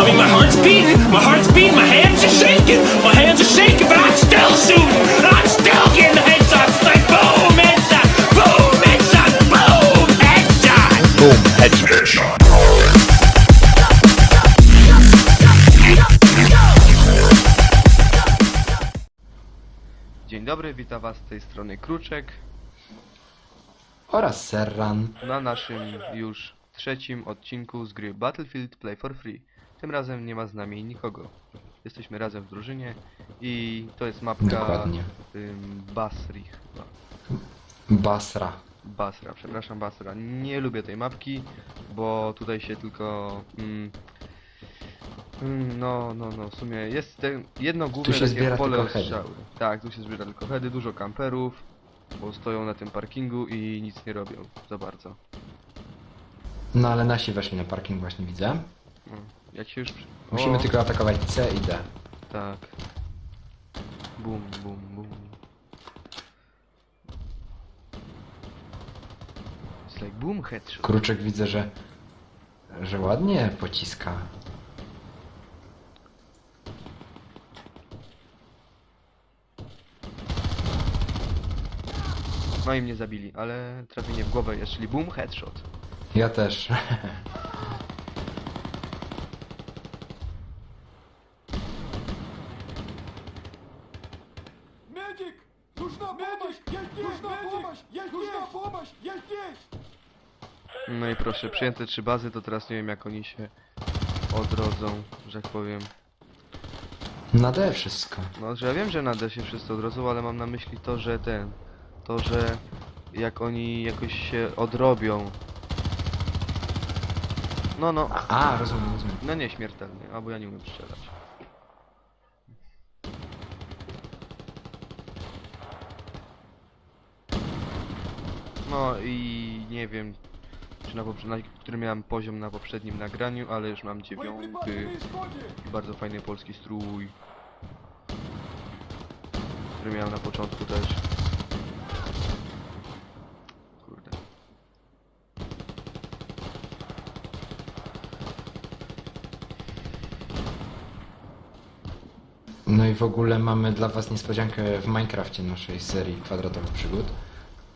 I mean, my heart's beating, my heart's beating, my hands are shaking, my hands are shaking, but I'm still shooting, I'm still getting headshots. It's like boom, headshot, boom, headshot, boom, headshot. Boom, headshot. Dzień dobry, witam was z tej strony Kruczek oraz Serran. na naszym już trzecim odcinku z gry Battlefield Play for Free. Tym razem nie ma z nami nikogo. Jesteśmy razem w drużynie i to jest mapka Dokładnie. ym, Basri chyba. Basra. Basra, przepraszam Basra. Nie lubię tej mapki, bo tutaj się tylko... Mm, mm, no, no, no, w sumie jest ten, jedno główne się takie zbiera pole tylko heady. ostrzały. Tak, tu się zbiera tylko heady, dużo kamperów, bo stoją na tym parkingu i nic nie robią za bardzo. No ale nasi weszli na parking właśnie widzę. No, jak się już... Musimy o, tylko atakować C i D. Tak. Bum, bum, bum. It's like boom headshot. Kruczek widzę, że że ładnie pociska. No i mnie zabili, ale trafienie w głowę jest, czyli boom headshot. Ja też. Jest, jest, jest, Jest, Jest, jest! No i proszę, przyjęte trzy bazy, to teraz nie wiem jak oni się odrodzą, że tak powiem. Nade wszystko. No, że ja wiem, że na D się wszyscy odrodzą, ale mam na myśli to, że ten... To, że jak oni jakoś się odrobią... No, no, A, rozumiem, rozumiem. no nieśmiertelnie, albo ja nie umiem strzelać. No i nie wiem, czy na, na który miałem poziom na poprzednim nagraniu, ale już mam dziewiąty. Bardzo fajny polski strój, który miałem na początku też. Kurde. No i w ogóle mamy dla was niespodziankę w Minecrafcie naszej serii kwadratowych przygód.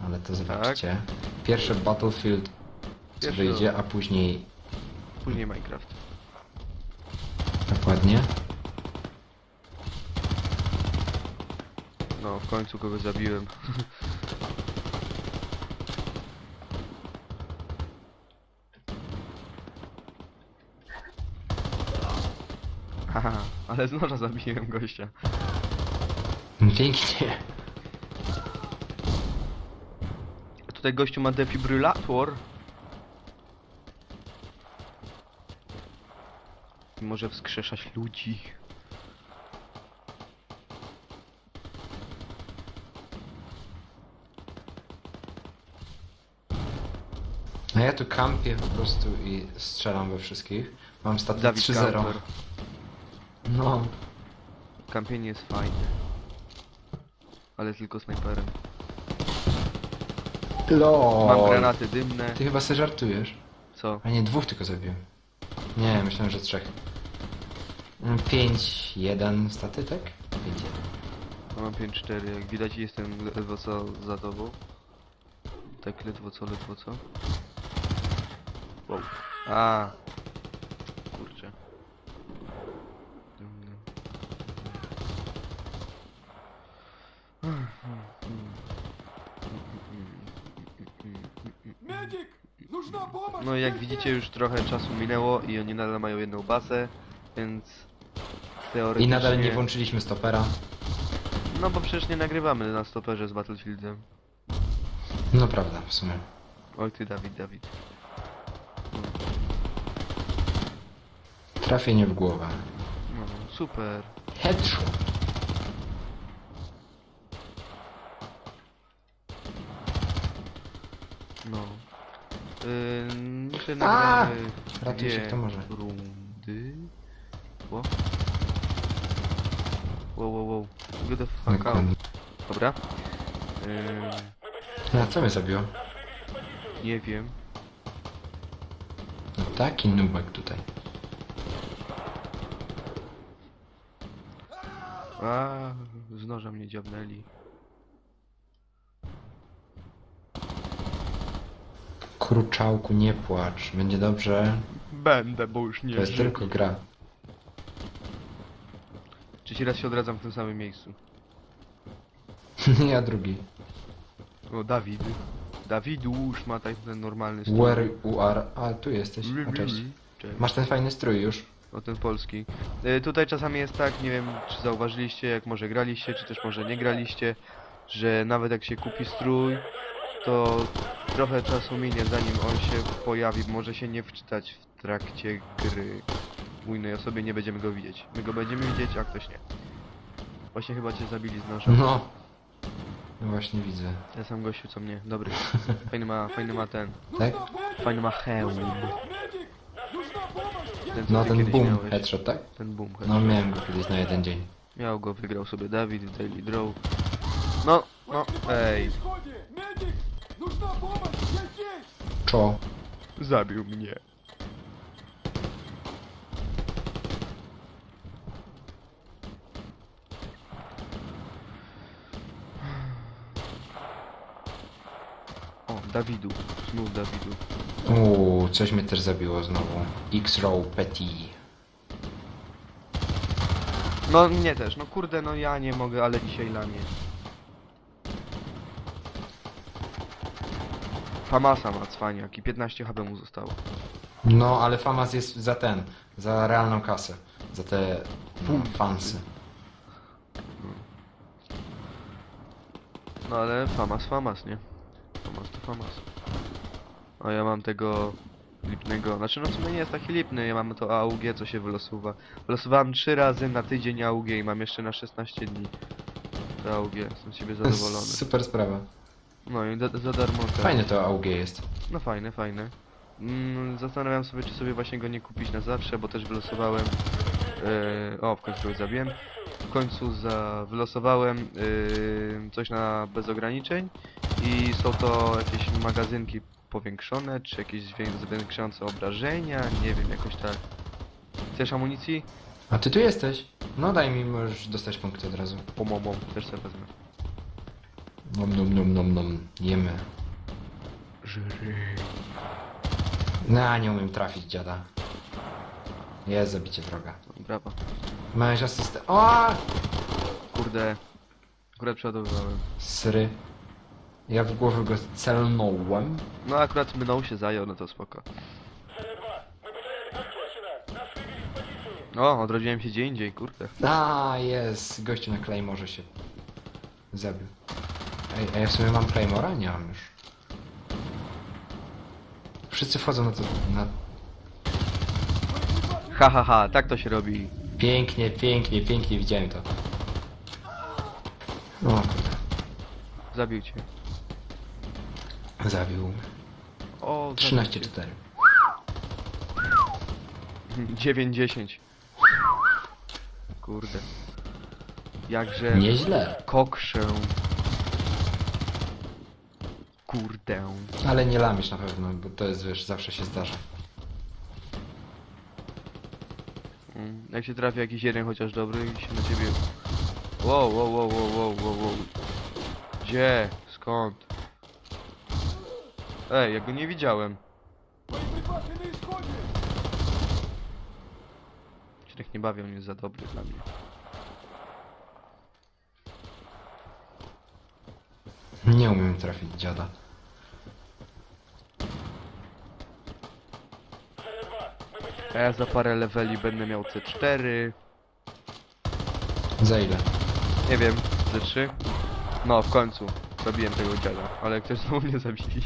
Ale to zobaczcie. Pierwsze Battlefield co Tak. Pierwsze- wyjdzie, a później Później Minecraft. dokładnie. No, w końcu kogo zabiłem. Haha, ale z noża zabiłem gościa. Pięknie. Tutaj gościu ma defibrylator. I może wskrzeszać ludzi. No ja tu kampię po prostu i strzelam we wszystkich. Mam status Dawid 3-0. Kamper. No, Kampienie jest fajne. Ale tylko snajperem. LOL. Mam granaty dymne. Ty chyba sobie żartujesz. Co? A nie, dwóch tylko zabiłem. Nie, myślałem, że trzech. 5-1 staty, tak? 5-1. No, Mam 5-4, jak widać jestem ledwo co za tobą. Tak ledwo co, ledwo co. Wow. A. jak widzicie już trochę czasu minęło i oni nadal mają jedną basę, więc teoretycznie... I nadal nie włączyliśmy stopera. No bo przecież nie nagrywamy na stoperze z Battlefieldem. No prawda, w sumie. Oj ty Dawid, Dawid. Trafienie w głowę. No, super. Headshot. jeszcze A! nagramy Ratuj się, kto może. rundy. Ło. Wow, wow, wow. Go the fuck no out. Dobra. Ym, No, co mnie zabiło? nie wiem. No, taki nubek tutaj. A, z noża mnie dziabnęli. Kruczałku, nie płacz. Będzie dobrze. Będę, bo już nie To jest tylko gra. Trzeci raz się odradzam w tym samym miejscu. ja drugi. O, Dawid. Dawidu, już ma tak ten normalny strój. Where you are? A, tu jesteś. O, cześć. Cześć. Masz ten fajny strój już. O ten polski. Y, tutaj czasami jest tak, nie wiem czy zauważyliście, jak może graliście, czy też może nie graliście, że nawet jak się kupi strój, to trochę czasu minie zanim on się pojawi, może się nie wczytać w trakcie gry bójnej osobie, nie będziemy go widzieć. My go będziemy widzieć, a ktoś nie. Właśnie chyba cię zabili z naszą. No. No właśnie widzę. Ja sam gościu co mnie. Dobry. Fajny ma, fajny ma ten. Tak? Fajny ma hełm. Ten, No ten boom miałeś. headshot, tak? Ten boom. head. No miałem go kiedyś na jeden dzień. Miał go, wygrał sobie Dawid, Daily Draw. No, no, ej. Czo. Zabił mnie. O, Dawidu. Znów Dawidu. Uuu, coś mnie też zabiło znowu. X-Row Petty. No, mnie też. No kurde, no ja nie mogę, ale dzisiaj lamię. Famasa ma cwaniak i 15 HP mu zostało. No, ale Famas jest za ten, za realną kasę. Za te no, fansy. No ale famas, famas, nie? Famas to famas. A ja mam tego lipnego, znaczy no w sumie nie jest taki lipny, ja mam to AUG, co się wylosuwa. Wylosowałem 3 razy na tydzień AUG i mam jeszcze na 16 dni. To AUG, jestem z siebie zadowolony. Super sprawa. No i za, za darmo te- Fajne to AUG jest. No fajne, fajne. Mm, zastanawiam sobie, czy sobie właśnie go nie kupić na zawsze, bo też wylosowałem... Yy, o, w końcu go zabiłem. W końcu za, wylosowałem yy, coś na bez ograniczeń i są to jakieś magazynki powiększone, czy jakieś zwię- zwiększające obrażenia, nie wiem, jakoś tak. Chcesz amunicji? A ty tu jesteś? No daj mi, możesz dostać punkty od razu. Pomomą, też sobie wezmę. Nom nom nom nom nom. Jemy. Żyry. No, nie umiem trafić dziada. Jest zabicie wroga. Brawo. Małeś asystę. O! Kurde. Akurat przeładowywałem. Sry. Ja w głowę go celnąłem. No akurat mną się zajął, no to spoko. O, odrodziłem się gdzie indziej, kurde. A, jest. Gościu na Claymorze się zabił. Ej, a ja w sumie mam Claymora? Nie mam już. Wszyscy wchodzą na to... Na... Ha ha ha, tak to się robi. Pięknie, pięknie, pięknie widziałem to. O kurde. Zabił cię. Zabił. O, 13-4. 9-10. Kurde. Jakże Nieźle. kokrzę Kurde. Ale nie lamisz na pewno, bo to jest, wiesz, zawsze się zdarza. Mm, Jak się trafi jakiś jeden chociaż dobry i się na ciebie... Wow, wow, wow, wow, wow, wow, wow. Gdzie? Skąd? Ej, ja go nie widziałem. Боеприпасы на исходе! Się tak nie bawią, on jest za dobry dla mnie. Nie umiem trafić dziada. A ja za parę leveli będę miał C4. Za ile? Nie wiem, C3. No, w końcu. Zabiłem tego dziada, ale ktoś znowu mnie zabili.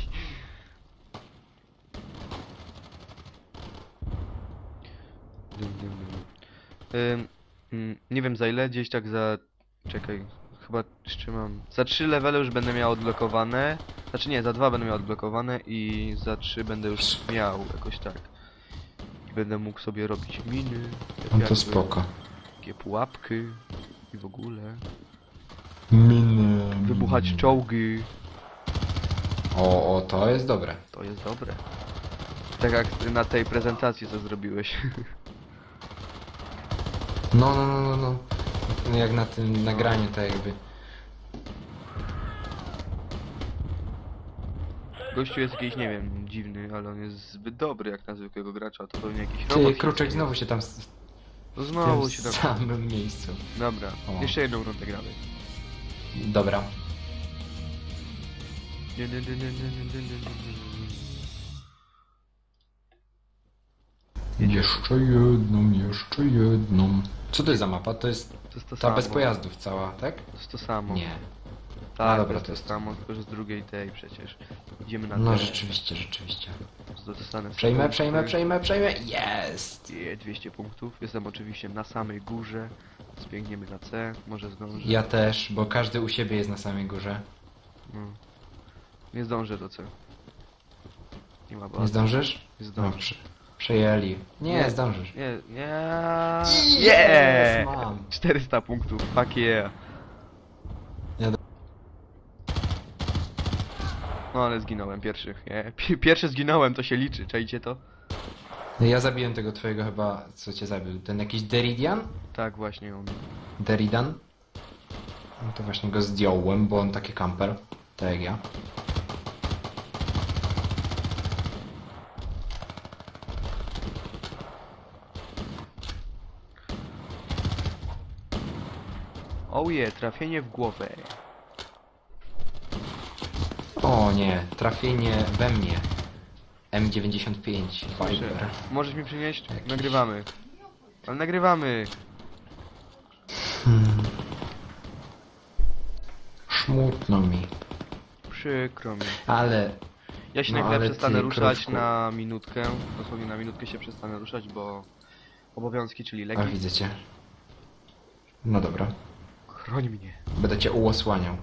Ym, mm, nie wiem za ile, gdzieś tak za... Czekaj, chyba jeszcze mam... Za 3 levele już będę miał odblokowane. Znaczy nie, za 2 będę miał odblokowane i za 3 będę już miał, jakoś tak. I będę mógł sobie robić miny. No to jakby, spoko. Takie pułapki i w ogóle. Miny. Wybuchać czołgi. O, o, to jest dobre. To jest dobre. Tak jak ty na tej prezentacji co zrobiłeś. No, no, no, no, no. jak na tym nagraniu, tak jakby. Gościu jest jakiś, nie wiem, dziwny, ale on jest zbyt dobry jak na zwykłego gracza, to pewnie jakiś Ty, robot. Kruczek znowu się tam s- No w znowu tym się tam... samym miejscu. Dobra, O. jeszcze jedną rundę gramy. Dobra. Jeszcze jedną, jeszcze jedną. Co to jest za mapa? To jest To jest to ta samo. bez pojazdów cała, tak? To jest to samo. Nie. Tak, to dobra, jest to jest- samo, tylko że z drugiej tej przecież. Idziemy na No rzeczywiście, rzeczywiście. Dostanę Przejmę, punkty. przejmę, przejmę, przejmę. Jest! Je, 200 punktów. Jestem oczywiście na samej górze. Zbiegniemy na C, może zdążę. Ja też, bo każdy u siebie jest na samej górze. No. Nie zdążę do C. Nie ma Nie bazy. zdążysz? Nie No, zdążę. prze przejęli. Nie, Nie. zdążysz. Nie, nie. Yes, mam. 400 punktów, fuck yeah. Ja do- No ale zginąłem pierwszy, nie? Pi- Pierwszy zginąłem, to się liczy, czajcie to? No ja zabiłem tego twojego chyba, co cię zabił. Ten jakiś Deridian? Tak właśnie on. Deridan? No to właśnie go zdjąłem, bo on taki kamper. Tak jak ja. Oje, trafienie w głowę. O nie, trafienie we mnie. M95 Proszę, Viper. możesz mi przynieść? Jakiś- Nagrywamy. Ale nagrywamy. Hmm. Smutno mi. Przykro mi. Ale Ja się No, na chwilę ale przestanę ty, ruszać na minutkę. Dosłownie na minutkę się przestanę ruszać, bo obowiązki, czyli leki. A widzę cię. No dobra. Chroń mnie. Będę cię uosłaniał.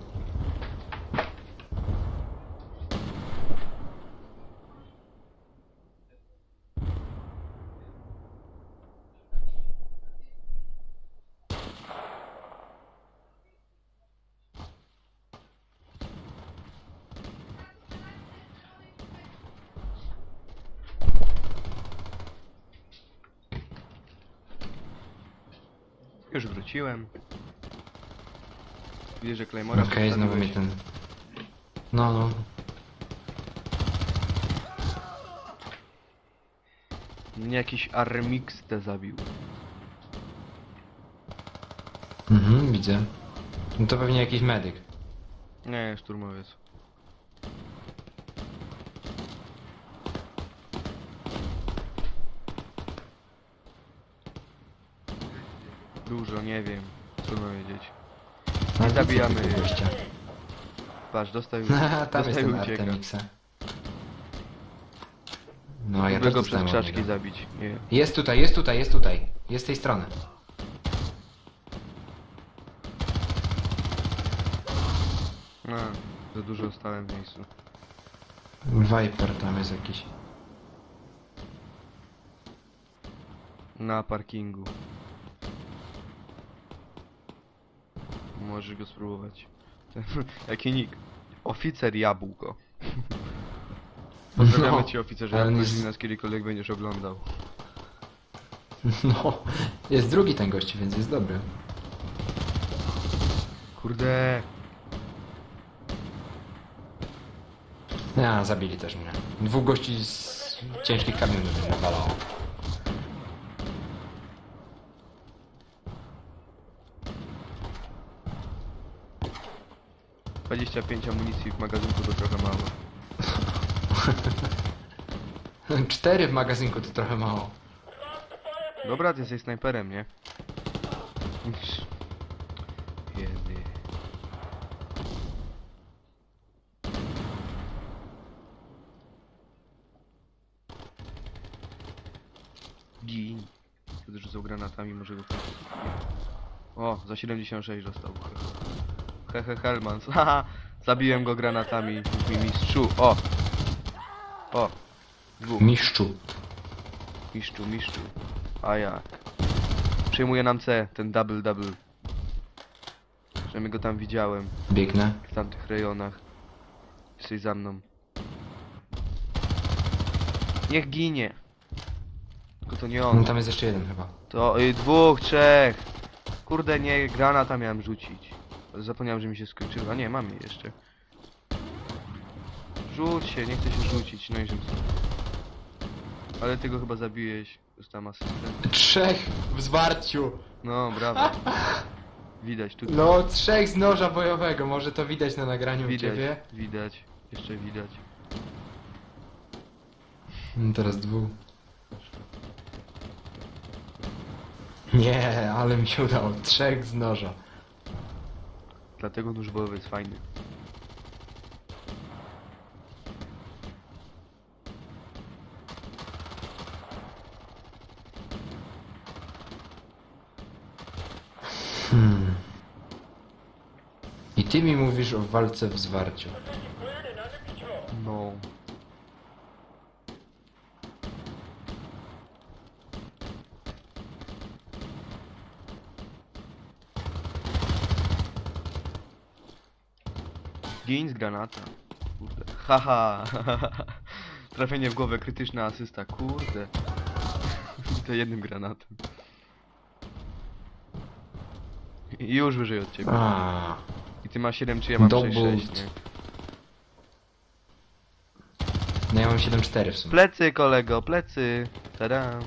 Już wróciłem. Widzę, że Claymora Okej, znowu postawiłeś. ten... No, no. Mnie jakiś Armix te zabił. Mhm, widzę. No to pewnie jakiś medyk. Nie, szturmowiec. Dużo, nie wiem. Trudno wiedzieć. Widzę zabijamy. gościa. Patrz, dostał już. Tam jest dostał ten i ucieka. Artemixa. No, a ja Próbuję też go przez dostałem od krzaczki niego. zabić. Nie. Jest tutaj, jest tutaj, jest tutaj. Jest z tej strony. No, za dużo stałem w miejscu. Viper tam jest jakiś. Na parkingu. Możesz go spróbować. Jaki nick? Oficer Jabłko. Pozdrawiamy No, cię oficerze, ale z- nas kiedykolwiek będziesz oglądał. No, jest drugi ten gość, więc jest dobry. Kurde! Ja, zabili też mnie. Dwóch gości z ciężkich kamionów mnie nawalało. Dwadzieścia pięć amunicji w magazynku to trochę mało. Cztery w magazynku to trochę mało. Dobra, ty jesteś snajperem, nie? Jedy. Gin. Wtedy rzucał granatami, może go. O, za 76 dostał. Hehe, Helmans. Haha, zabiłem go granatami. Mi mistrzu. O! O! Dwóch. Mistrzu. Miszczu, miszczu. A jak? Przejmuje nam C, ten double double. Przynajmniej go tam widziałem, Biegnę. w tamtych rejonach. Jesteś za mną. Niech ginie. Tylko to nie No, on. tam jest jeszcze jeden chyba. To y, dwóch, trzech. Kurde, nie, granata miałem rzucić. Zapomniałem, że mi się skończyło. A nie, mam je jeszcze. Rzuć się, nie chcę się rzucić, no i żebym... Ale ty go chyba zabiłeś. Dostałem asystę. Trzech w zwarciu! No, brawo. Widać tutaj. No, trzech z noża bojowego, może to widać na nagraniu u widać, ciebie. widać. Jeszcze widać. No, teraz dwóch. Nie, ale mi się udało. Trzech z noża. Dlatego nóż bojowy jest fajny. Hmm. I ty mi mówisz o walce w zwarciu. No. Gin z granata. Kurde. Haha. Trafienie w głowę, krytyczna asysta. Kurde. To jednym granatem. I już wyżej od ciebie. A, I ty masz 7 czy ja mam Double 6-6, ult. nie? no ja mam 7-4 w sumie. Plecy, kolego, plecy. Tadam.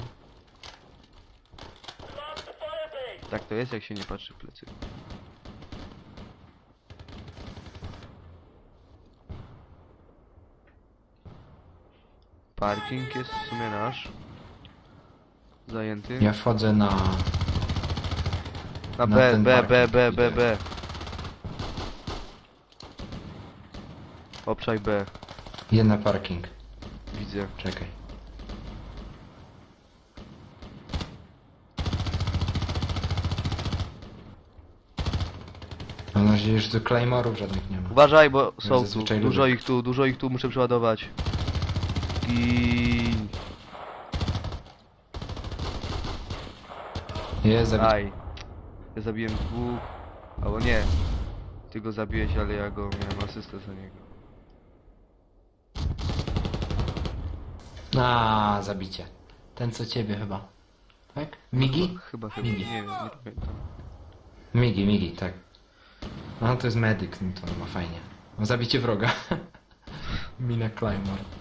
Tak to jest, jak się nie patrzy w plecy. Parking jest w sumie nasz. Zajęty. Ja wchodzę na... Na na B, ten B, B, parking B, B, idę. B. Obszaj B, Jedna parking. widzę. Czekaj. Mam nadzieję, że tu Claymore'ów żadnych nie ma. Uważaj, bo są tu. zazwyczaj Dużo ich tu, dużo ich tu muszę przeładować. I Jest zabić. Aj. Ja zabiłem dwóch. Albo nie. Ty go zabiłeś, ale ja go miałem asystę za niego. A, zabicie. Ten co ciebie chyba. Tak? Migi? Chyba, chyba, chyba. Migi. Nie wiem, nie pamiętam. Migi, Migi, tak. No to jest medyk, no to ma fajnie. No, zabicie wroga. Mina Claymore.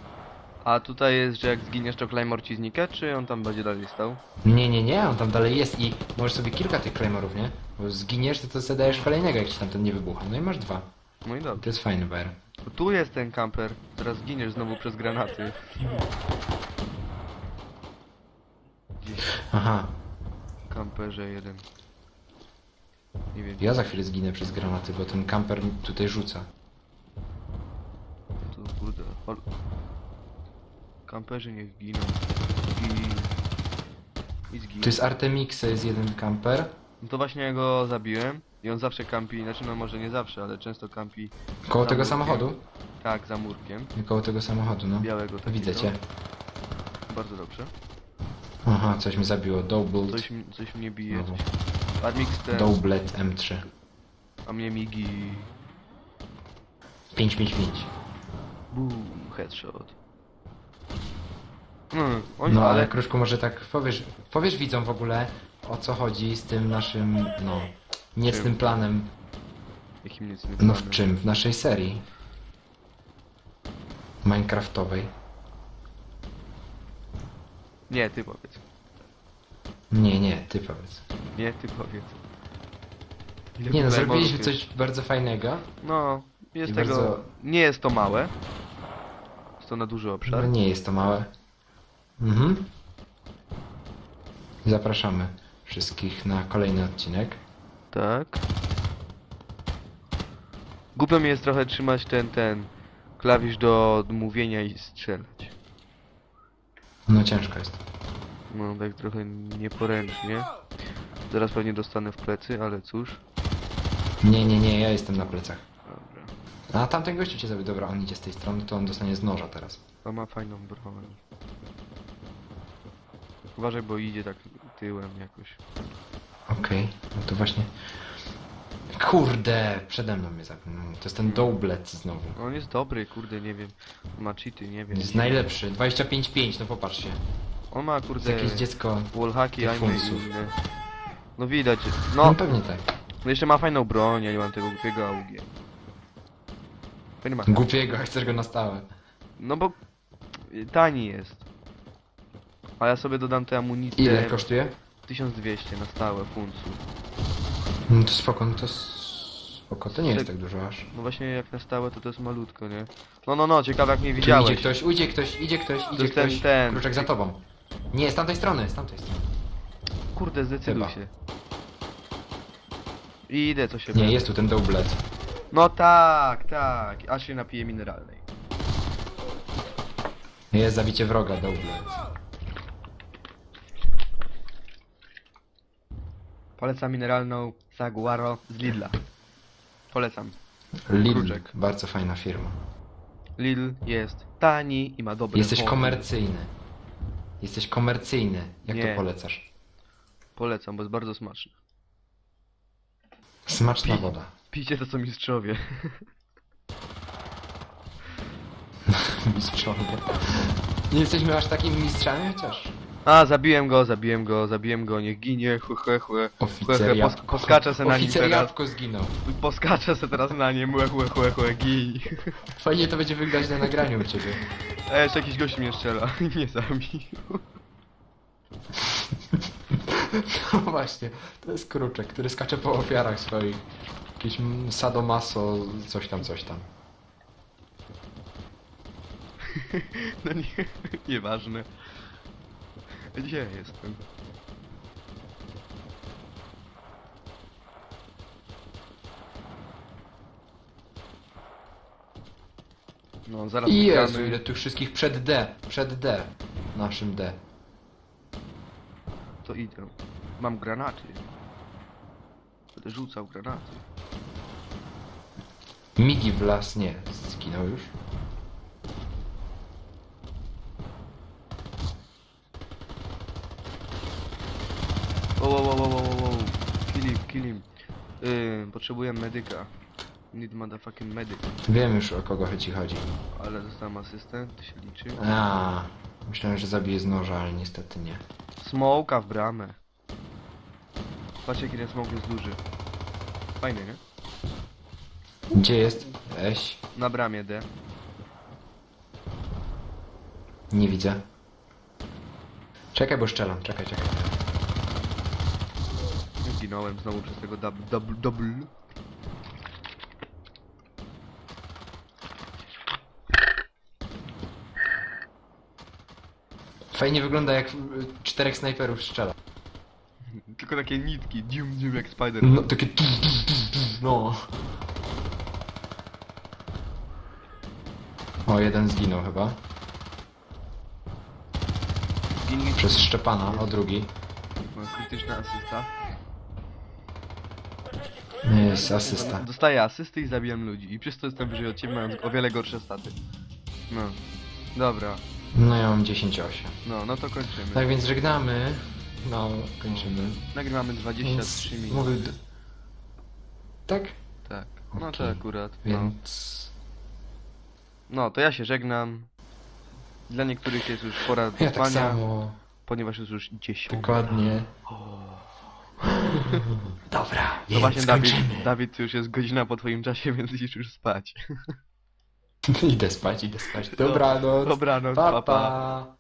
A tutaj jest, że jak zginiesz to Claymore ci znika, czy on tam będzie dalej stał? Nie, nie, nie, on tam dalej jest i możesz sobie kilka tych Claymore'ów, nie? Bo zginiesz, to, to sobie dajesz kolejnego, jak ci tam ten nie wybucha. No i masz dwa. No i dobrze. To jest fajny bajer. To tu jest ten kamper. Teraz zginiesz znowu przez granaty. Aha, kamperze jeden. Nie wiem. ja za chwilę zginę przez granaty, bo ten kamper mi tutaj rzuca. Tu kurde. Ol... Kamperzy niech giną. I... I zginą. Tu jest Artemixa, jest jeden kamper. No to właśnie ja go zabiłem. I on zawsze kampi, znaczy no może nie zawsze, ale często kampi. Koło za tego murkiem. samochodu? Tak, za murkiem. Koło tego samochodu, no. Białego takiego. Widzę cię. Bardzo dobrze. Aha, coś mi zabiło. Doubled. Coś, m- coś mnie bije. Znowu. Coś. Ten, Doublet M3. a mnie migi. 555. Boom, headshot. Oni, No ale. Kruszku może tak powiesz, powiesz widzom w ogóle o co chodzi z tym naszym, no, nie z Czym? tym planem, Jakim nic nie no w czym? W naszej serii Minecraftowej. Nie, ty powiedz. Nie, nie, ty powiedz. Nie, ty powiedz. Ile Nie no, tutaj zrobiliśmy jest? coś bardzo fajnego. No, jest I tego... bardzo- Nie jest to małe. Jest to na duży obszar. No nie jest to małe. Mhm. Zapraszamy wszystkich na kolejny odcinek. Tak. Głupio mi jest trochę trzymać ten, ten klawisz do mówienia i strzelać. No ciężko jest. No tak trochę nieporęcznie. Zaraz pewnie dostanę w plecy, ale cóż. Nie, nie, nie, ja jestem na plecach. Dobra. A tamten gościu cię zabił. Dobra, on idzie z tej strony, to on dostanie z noża teraz. A ma fajną broń. Uważaj, bo idzie tak tyłem jakoś. Okej, no to właśnie... Kurde, przede mną mnie. No, To jest ten Doublet znowu. No, On jest dobry, kurde, nie wiem. Ma cheaty, nie wiem. Jest najlepszy. 25-5, no popatrzcie. On ma, To jest kurde, jakieś dziecko... wallhacki, a inne. No widać. No, No, pewnie tak. no jeszcze ma fajną broń, ja nie mam tego głupiego AUG. Fajny ma. Głupiego, chcesz go na stałe. No bo y, tani jest. A ja sobie dodam tę amunicję Ile kosztuje? 1200 na stałe funtsu. No to spoko, no to spoko, to nie jest tak dużo aż. No właśnie jak na stałe to to jest malutko, nie? No no no, ciekawe jak mnie Tu idzie widziałeś. ktoś, idzie ktoś, idzie ktoś, idzie jest ten- ktoś. ten. Kruczek za tobą. Nie, z tamtej strony, z tamtej strony. Kurde, zdecyduj Chyba. się. Idę, co się Nie, będzie. jest tu ten doublet. No tak, tak, aż się napiję mineralnej. Jest zabicie wroga, doublet. Polecam mineralną Saguaro z Lidla. Polecam. Lidl, Kruczek. bardzo fajna firma. Lidl jest tani i ma dobre Jesteś wody. komercyjny. Jesteś komercyjny. Jak Nie. to polecasz? Polecam, bo jest bardzo smaczne. Smaczna Pi- woda. Pijcie to co mistrzowie. Mistrzowie. Nie jesteśmy aż takimi mistrzami, chociaż. A, zabiłem go, zabiłem go, zabiłem go, niech ginie, chłe, chłe, chłe. Oficer Chłe, chłe, jabłko. pos- poskaczę se na nim Oficer teraz. jabłko zginął. Poskaczę se teraz na nim, chłe, chłe, chłe, chłe, gij. Fajnie to będzie wyglądać na nagraniu u ciebie. A jeszcze jakiś gość mnie strzela i mnie zabił. No właśnie, to jest kruczek, który skacze po ofiarach swoich. Jakiś mm, sadomaso, coś tam, coś tam. No nie, nieważne. Gdzie jestem? No, zaraz Jezu, spotkamy- ile tych wszystkich przed D, przed D. Naszym D. To idę. Mam granaty. Będę rzucał granaty. Migi w las, nie, zginął już. Wow, wow, wow, wow, wow, wow. Kill him. Yy, potrzebuję medyka. Need motherfucking medic. Wiem już o kogo ci chodzi. Ale dostałem asystent, to się liczy. A, myślałem, że zabije z noża, ale niestety nie. Smoka w bramę. Patrz jaki ten smok jest duży. Fajny, nie? Gdzie jest? Eś, Na bramie D. nie widzę. Czekaj, bo szczelam, czekaj, czekaj. Zginąłem znowu przez tego double, double, double. Fajnie wygląda jak y, czterech snajperów strzela. Tylko takie nitki, dzium dzium jak spider. No, takie... No. O, jeden zginął chyba. Przez Szczepana, o drugi. ma krytyczna asysta. Nie, jest asysta. Dostaję asysty i zabijam ludzi. I przez to jestem wyżej od ciebie, mając o wiele gorsze staty. No. Dobra. No ja mam 10-8. No, no to kończymy. Tak więc żegnamy. No, kończymy. Nagrywamy 23 Więc minut. mówię... d- Tak? Tak. No to Okej. akurat. No. Więc... no, to ja się żegnam. Dla niektórych jest już pora do Ja tak spania, samo. ponieważ jest już 10. Dokładnie. Dobra, No więc właśnie Dawid. Dawid, już jest godzina po twoim czasie, więc idziesz już spać. Idę spać, idę spać. Dobranoc. Dobranoc, pa, pa. pa.